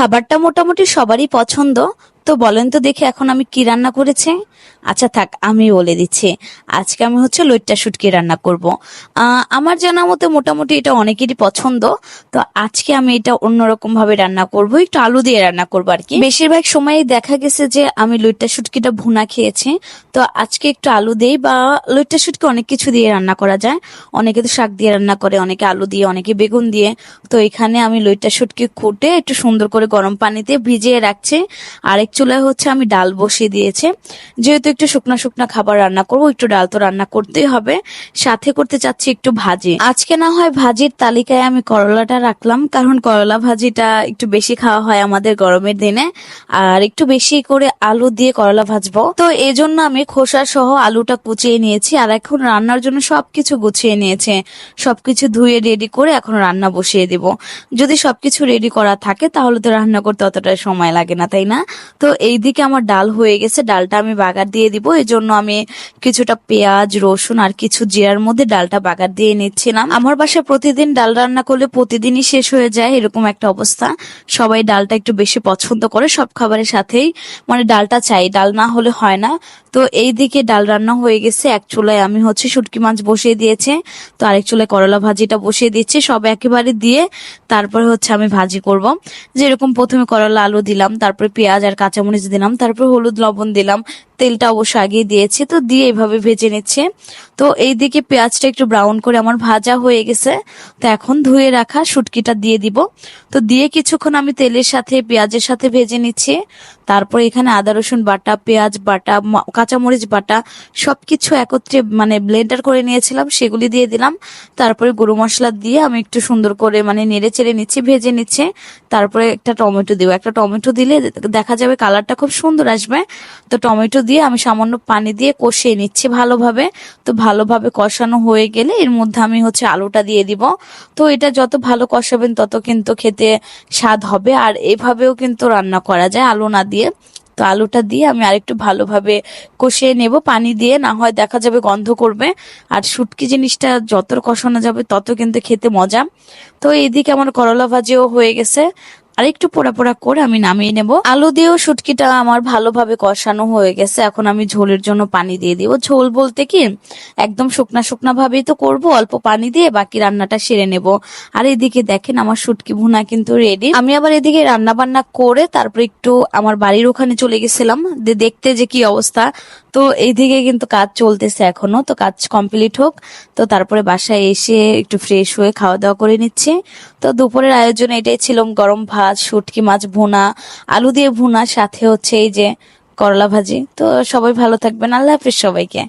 খাবারটা মোটামুটি সবারই পছন্দ। তো বলেন তো দেখি এখন আমি কি রান্না করেছি? আচ্ছা থাক, আমি বলে দিচ্ছি। আজকে আমি হচ্ছে লইট্টা শুটকি রান্না করব। আমার জানা মতে মোটামুটি এটা অনেকেরই পছন্দ। তো আজকে আমি এটা অন্যরকম ভাবে রান্না করব। একটু আলু দিয়ে রান্না করব আর কি। বেশিরভাগ সময়ই দেখা গেছে যে আমি লইট্টা শুটকিটা ভুনা খেয়েছি। তো আজকে একটু আলু দেই বা লইট্টা শুটকি অনেক কিছু দিয়ে রান্না করা যায়। অনেকে তো শাক দিয়ে রান্না করে, অনেকে আলু দিয়ে, অনেকে বেগুন দিয়ে। তো এখানে আমি লইট্টা শুটকি কুটে একটু সুন্দর করে গরম পানিতে ভিজিয়ে রাখছি। আরেক চুলায় হচ্ছে আমি ডাল বসিয়ে দিয়েছি। যেহেতু একটু শুকনো শুকনো খাবার রান্না করব, একটু ডাল তো রান্না করতেই হবে। সাথে করতে চাচ্ছি একটু ভাজি। আজকে না হয় ভাজির তালিকায় আমি করলাটা রাখলাম, কারণ করলা ভাজিটা একটু বেশি খাওয়া হয় আমাদের গরমের দিনে। আর একটু বেশি করে আলু দিয়ে করলা ভাজবো। তো এই জন্য আমি খোসা সহ আলুটা কুচিয়ে নিয়েছি, আর এখন রান্নার জন্য সবকিছু গুছিয়ে নিয়েছে। সবকিছু ধুয়ে রেডি করে এখন রান্না বসিয়ে দিব। যদি সবকিছু রেডি করা থাকে, তাহলে তো রান্না করতে অতটা সময় লাগে না, তাই না? তো এইদিকে আমার ডাল হয়ে গেছে, ডালটা আমি বাগার দিয়ে দিব। এই জন্য আমি কিছুটা পেঁয়াজ, রসুন আর কিছু জিরার মধ্যে ডালটা বাগার দিয়ে নিচ্ছিলাম। আমার বাসায় প্রতিদিন ডাল রান্না করলে প্রতিদিনই শেষ হয়ে যায়, এরকম একটা অবস্থা। সবাই ডালটা একটু বেশি পছন্দ করে, সব খাবারের সাথেই মানে ডালটা চাই, ডাল না হলে হয় না। তো এই দিকে ডাল রান্না হয়ে গেছে, এক চুলায় আমি হচ্ছে শুটকি মাছ বসিয়ে দিয়েছে, তো আরেক চুলায় করলা ভাজিটা বসিয়ে দিচ্ছি, সব একেবারে দিয়ে তারপরে হচ্ছে আমি ভাজি করব। যেরকম প্রথমে করলা আলু দিলাম, তারপরে পেঁয়াজ আর কাঁচামরিচ দিলাম, তারপর হলুদ লবণ দিলাম, তেলটা অবশ্য আগে দিয়েছি, তো দিয়ে এভাবে ভেজে নিচ্ছে। তো এইদিকে পেঁয়াজটা একটু ব্রাউন করে আমার ভাজা হয়ে গেছে। তো এখন ধুয়ে রাখা শুটকিটা দিয়ে দিব। তো দিয়ে কিছুক্ষণ আমি তেলের সাথে, পেঁয়াজের সাথে ভেজে নিচ্ছি। তারপর এখানে আদা, রসুন বাটা, পেঁয়াজ বাটা কাঁচামরিচ বাটা, সবকিছু একত্রে মানে ব্লেন্ডার করে নিয়েছিলাম, সেগুলি দিয়ে দিলাম। তারপরে গরু মশলা দিয়ে আমি একটু সুন্দর করে মানে নেড়ে চেড়ে নিচ্ছি, ভেজে নিচ্ছে। তারপরে একটা টমেটো দিব। একটা টমেটো দিলে দেখা যাবে কালারটা খুব সুন্দর আসবে। তো টমেটো দিয়ে আমি সামান্য পানি দিয়ে কষিয়ে নিচ্ছি ভালোভাবে। তো ভালোভাবে কষানো হয়ে গেলে এর মধ্যে আমি হচ্ছে আলুটা দিয়ে দিব। তো এটা যত ভালো কষাবেন তত কিন্তু খেতে স্বাদ হবে। আর এভাবেও কিন্তু রান্না করা যায় আলু না দিয়ে। তো আলুটা দিয়ে আমি আরেকটু ভালোভাবে কষিয়ে নেব পানি দিয়ে, না হয় দেখা যাবে গন্ধ করবে। আর শুটকি জিনিসটা যত কষানো যাবে তত কিন্তু খেতে মজা। তো এইদিকে আমার করলা ভাজিও হয়ে গেছে। আর একটু পোড়া পোড়া করে আমি নামিয়ে নেব। আলু দিয়েও শুটকিটা আমার ভালোভাবে কষানো হয়ে গেছে। এখন আমি ঝোলের জন্য পানি দিয়ে দিব। ঝোল বলতে কি, একদম শুকনা শুকনা ভাবেই তো করব। অল্প পানি দিয়ে বাকি রান্নাটা সেরে নেব। আর এদিকে দেখেন আমার শুটকি ভুনা কিন্তু রেডি আমি আবার এদিকে রান্না বান্না করে তারপর একটু আমার বাড়ির ওখানে চলে গেছিলাম। দেখতে যে কি অবস্থা। তো এইদিকে কিন্তু কাজ চলতেছে এখনও। তো কাজ কমপ্লিট হোক। তো তারপরে বাসায় এসে একটু ফ্রেশ হয়ে খাওয়া দাওয়া করে নিচ্ছি। তো দুপুরের আয়োজন এটাই ছিল, গরম ভাত শুটকি, মাছ ভুনা, আলু দিয়ে ভুনা, সাথে হচ্ছে এই যে করলা ভাজি। তো সবাই ভালো থাকবেন। আল্লাহ হাফিজ সবাইকে।